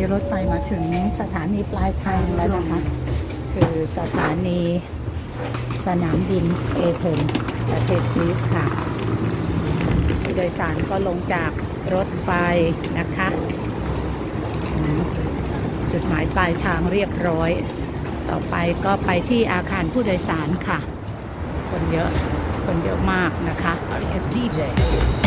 นี้รถไฟมาถึงสถานีปลายทางแล้วนะคะ คือสถานีสนามบินเอเธนประเทศกรีซค่ะผู้โดยสารก็ลงจากรถไฟนะคะ จุดหมายปลายทางเรียบร้อย ต่อไปก็ไปที่อาคารผู้โดยสารค่ะ คนเยอะ คนเยอะมากนะคะ It's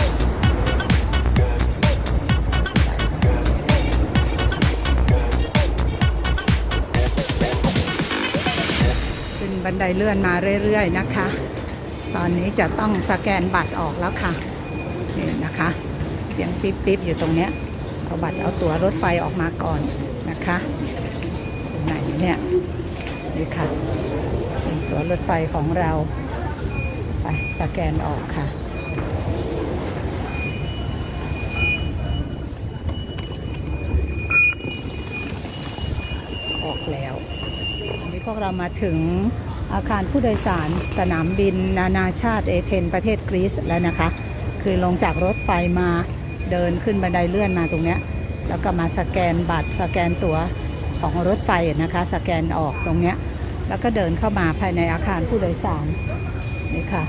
นบันไดเลื่อนมาเรื่อยๆนะคะ ตอนนี้จะต้องสแกนบัตรออกแล้วค่ะนี่นะคะ เสียงปิ๊บปิ๊บอยู่ตรงเนี้ยเอาบัตรเอาตั๋วรถไฟออกมาก่อนนะคะไหนเนี่ยนี่ค่ะเป็นตั๋วรถไฟของเราไปสแกนออกค่ะออกแล้ววันนี้พวกเรามาถึง อาคารผู้โดยสาร สนามบิน นานาชาติเอเธนประเทศกรีซแล้วนะคะ คือลงจากรถไฟมาเดินขึ้นบันไดเลื่อนมาตรงเนี้ยแล้วก็มาสแกนบัตรสแกนตั๋วของรถไฟนะคะ สแกนออกตรงเนี้ยแล้วก็เดินเข้ามาภายในอาคารผู้โดยสารนี่ค่ะ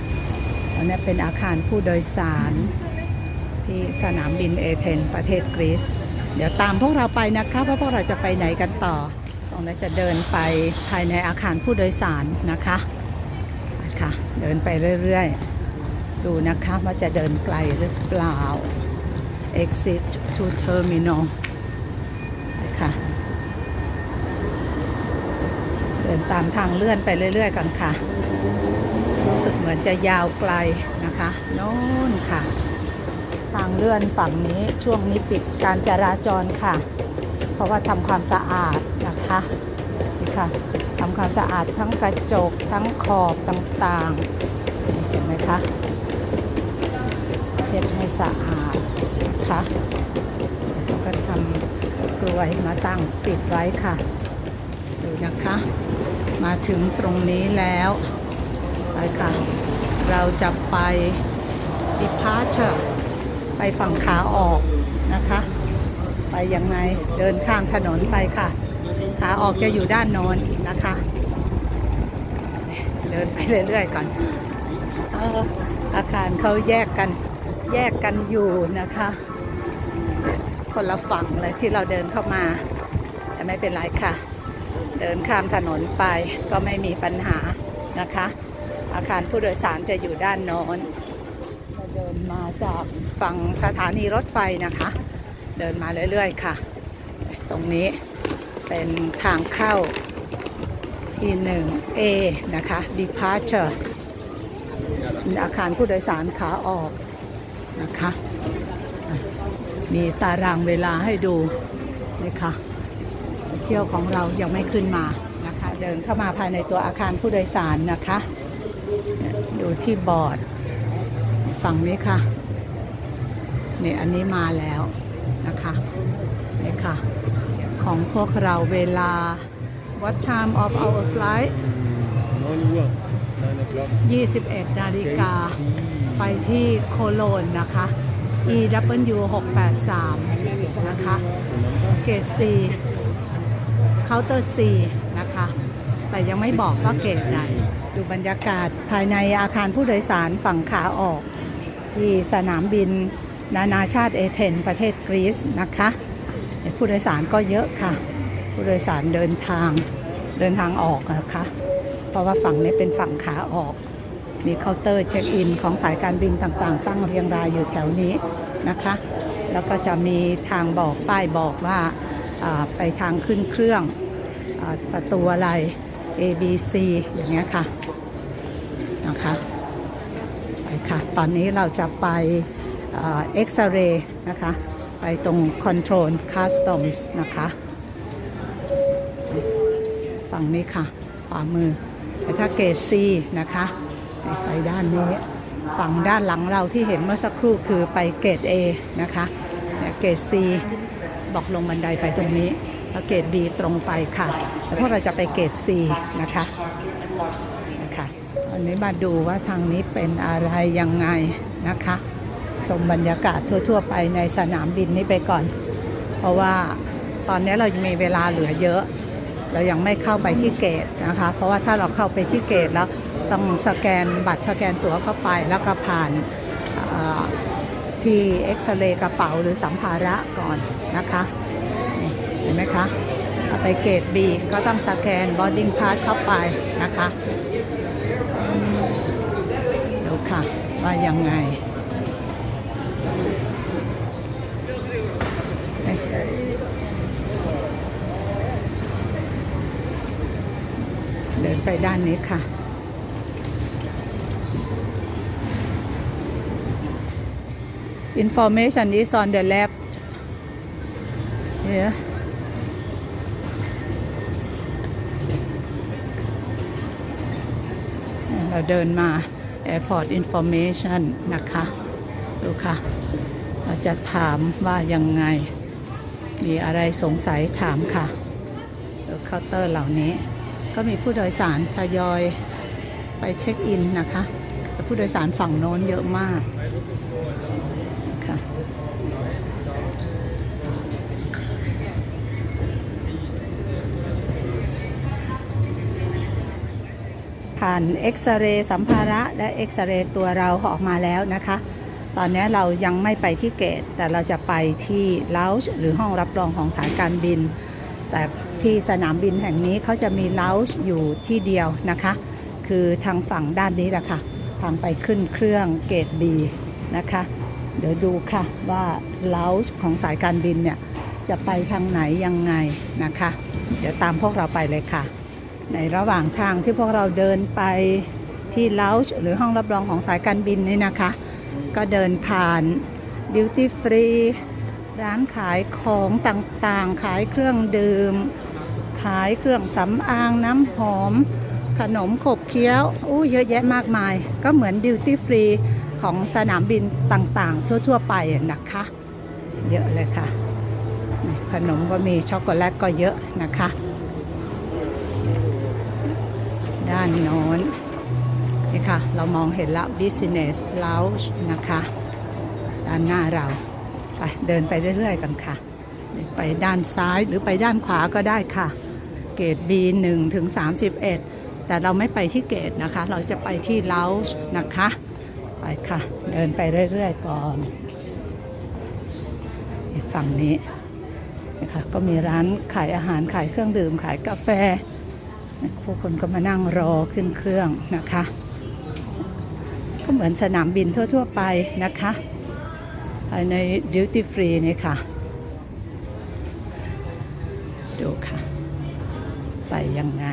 อันนี้เป็นอาคารผู้โดยสาร ที่สนามบินเอเธนประเทศกรีซเดี๋ยวตามพวกเราไปนะคะว่าพวกเราจะไปไหนกันต่อ ตรงนี้จะเดินไปภายในอาคารผู้โดยสารนะคะค่ะเดินไปเรื่อยๆ ดูนะคะว่าจะเดินไกลหรือเปล่า exit to terminal ค่ะเดินตามทางเลื่อนไปเรื่อย ๆ กันค่ะ รู้สึกเหมือนจะยาวไกลนะคะโน่นค่ะ ทางเลื่อนฝั่งนี้ช่วงนี้ปิดการจราจรค่ะ เพราะว่าทำความสะอาด นะคะนี่ค่ะทำความสะอาดทั้งกระจกทั้งขอบต่างๆเห็นไหมคะเช็ดให้สะอาดนะคะแล้วก็ทำกลวยมาตั้งปิดไว้ค่ะดูนะคะ มาถึงตรงนี้แล้วไปค่ะเราจะไป departure ไปฝั่งขาออกนะคะ ไปยังไงเดินข้ามถนนไปค่ะ ขาออกจะอยู่ด้านน้นนะคะ เดินไปเรื่อยๆก่อนออาคารเขาแยกกันแยกกันอยู่นะคะ คนละฝั่งเลยที่เราเดินเข้ามา แต่ไม่เป็นไรค่ะ เดินข้ามถนนไปก็ไม่มีปัญหานะคะ อาคารผู้โดยสารจะอยู่ด้านน้นเราเดินมาจากฝั่งสถานีรถไฟนะคะ เดินมาเรื่อยๆค่ะ ตรงนี้ เป็นทางเข้าที่ 1A นะคะ departure อาคารผู้โดยสารขาออกนะคะ มีตารางเวลาให้ดูนี่ค่ะเที่ยวของเรายังไม่ขึ้นมานะคะ เดินเข้ามาภายในตัวอาคารผู้โดยสารนะคะ ดูที่บอร์ดฝั่งนี้ค่ะนี่อันนี้มาแล้วนะคะนี่ค่ะ ของพวกเราเวลา what time of our flight 21 นาฬิกา ไปที่โคโลนนะคะ EW 683นะคะเกรด C เคาน์เตอร์ C นะคะ แต่ยังไม่บอกว่าเกรดไหน ดูบรรยากาศภายในอาคารผู้โดยสารฝั่งขาออก ที่สนามบินนานาชาติเอเธนประเทศกรีซนะคะ ผู้โดยสารก็เยอะค่ะ ผู้โดยสารเดินทางเดินทางออกนะคะ เพราะว่าฝั่งนี้เป็นฝั่งขาออก มีเคาน์เตอร์เช็คอินของสายการบินต่างๆ ตั้งเรียงรายอยู่แถวนี้นะคะ แล้วก็จะมีทางบอกป้ายบอกว่าไปทางขึ้นเครื่องอประตูอะไร A B C อย่างเงี้ยค่ะนะคะไปค่ะ ตอนนี้เราจะไปเอ็กซเรย์นะคะ ไปตรง Control Customs นะคะ ฝั่งนี้ค่ะขวามือแต่ถ้าเกรด C นะคะ ไปด้านนี้ ฝั่งด้านหลังเราที่เห็นเมื่อสักครู่คือไปเกรด A นะคะเกรด C บอกลงบันไดไปตรงนี้แล้วเกรด B ตรงไปค่ะแต่พวกเราจะไปเกรด C นะคะนะคะอันนี้มาดูว่าทางนี้เป็นอะไรยังไงนะคะ ชมบรรยากาศทั่ว ๆ ไปในสนามบินนี้ไปก่อน เพราะว่าตอนนี้เรายังมีเวลาเหลือเยอะ เรายังไม่เข้าไปที่เกตนะคะ เพราะว่าถ้าเราเข้าไปที่เกตแล้วต้องสแกนบัตรสแกนตั๋วเข้าไปแล้วก็ผ่านที่เอ็กซเรย์กระเป๋าหรือสัมภาระก่อนนะคะเห็นไหมคะไปเกต B ก็ต้องสแกน boarding pass เข้าไปนะคะดูค่ะ ว่ายังไง เดิน ไปด้านนี้ค่ะ Information is on the left here เราเดินมา Airport Information นะคะ ดูค่ะ เราจะถามว่ายังไง มีอะไรสงสัยถามค่ะเคาน์เตอร์เหล่านี้ ก็มีผู้โดยสารทยอยไปเช็คอินนะคะแต่ผู้โดยสารฝั่งโน้นเยอะมากค่ะผ่านเอ็กซเรย์สัมภาระและเอ็กซเรย์ตัวเราออกมาแล้วนะคะ ตอนนี้เรายังไม่ไปที่เกต แต่เราจะไปที่เลาส์หรือห้องรับรองของสายการบิน แต่ ที่สนามบินแห่งนี้เขาจะมีเลาส์อยู่ที่เดียวนะคะ คือทางฝั่งด้านนี้แหละค่ะ ทางไปขึ้นเครื่องเกต B นะคะ เดี๋ยวดูค่ะว่าเลาส์ของสายการบินเนี่ยจะไปทางไหนยังไงนะคะ เดี๋ยวตามพวกเราไปเลยค่ะ ในระหว่างทางที่พวกเราเดินไปที่เลาส์หรือห้องรับรองของสายการบินนี่นะคะ ก็เดินผ่านดิวตี้ฟรีร้านขายของต่างๆ ขายเครื่องดื่ม ขายเครื่องสำอางน้ำหอม ขนมขบเคี้ยวอู้เยอะแยะมากมาย ก็เหมือนดิวตี้ฟรีของสนามบินต่างๆ ทั่ว ๆ ไปนะคะ เยอะเลยค่ะ ขนมก็มีช็อกโกแลตก็เยอะนะคะ ด้านโน้นนี่ค่ะ เรามองเห็นแล้ว Business Lounge นะคะ ด้านหน้าเราไปเดินไปเรื่อย ๆ กันค่ะ ไปด้านซ้ายหรือไปด้านขวาก็ได้ค่ะ เกต B 1 ถึง 31 แต่เราไม่ไปที่เกตนะคะ เราจะไปที่ Lounge นะคะ ไปค่ะ เดินไปเรื่อยๆก่อนฝั่งนี้นะคะก็มีร้านขายอาหารขายเครื่องดื่มขายกาแฟผู้คนก็มานั่งรอขึ้นเครื่องนะคะ ก็เหมือนสนามบินทั่ว ๆ ไปนะคะภายในดิวตี้ฟรีนี่ค่ะ ไปยังไง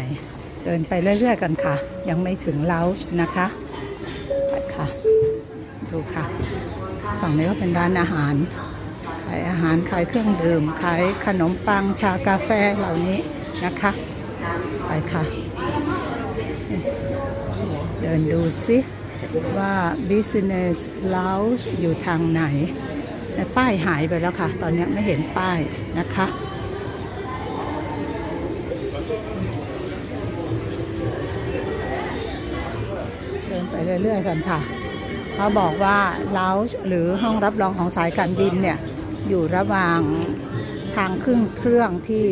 เดินไปเรื่อยๆกันค่ะ ยังไม่ถึงเลาส์นะคะไปค่ะ ดูค่ะ ฝั่งนี้ก็เป็นร้านอาหารขายอาหารขายเครื่องดื่มขายขนมปังชากาแฟเหล่านี้นะคะ ไปค่ะ เดินดูซิว่า Business Lounge อยู่ทางไหน ป้ายหายไปแล้วค่ะ ตอนนี้ไม่เห็นป้ายนะคะ เรื่อยๆกันค่ะ เขาบอกว่า Lounge หรือห้องรับรองของสายการบินเนี่ย อยู่ระหว่างทางขึ้นเครื่องที่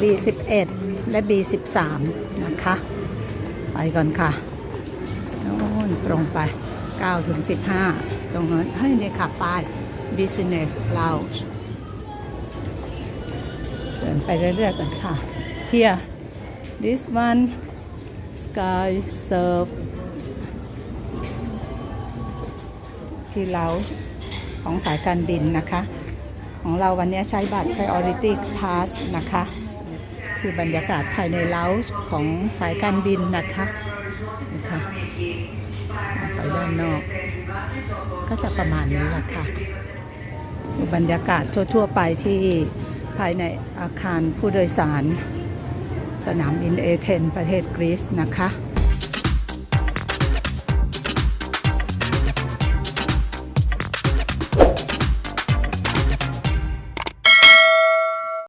B11 และ B13 นะคะ ไปก่อนค่ะโน่นตรงไป 9 ถึง 15 ตรงนั้นเฮ้ยนี่ค่ะป้าย Business Lounge เดินไปเรื่อยๆกันค่ะ Here this one Sky Surf ที่ Lounge ของสายการบินนะคะ ของเราวันนี้ใช้บัตร Priority Pass นะคะ คือบรรยากาศภายในเลาของสายการบินนะคะนี่ค่ะไปด้านนอก ก็จะประมาณนี้แหละค่ะบรรยากาศทั่ว ๆ ไปที่ภายในอาคารผู้โดยสาร สนามบินเอเธนประเทศกรีซนะคะ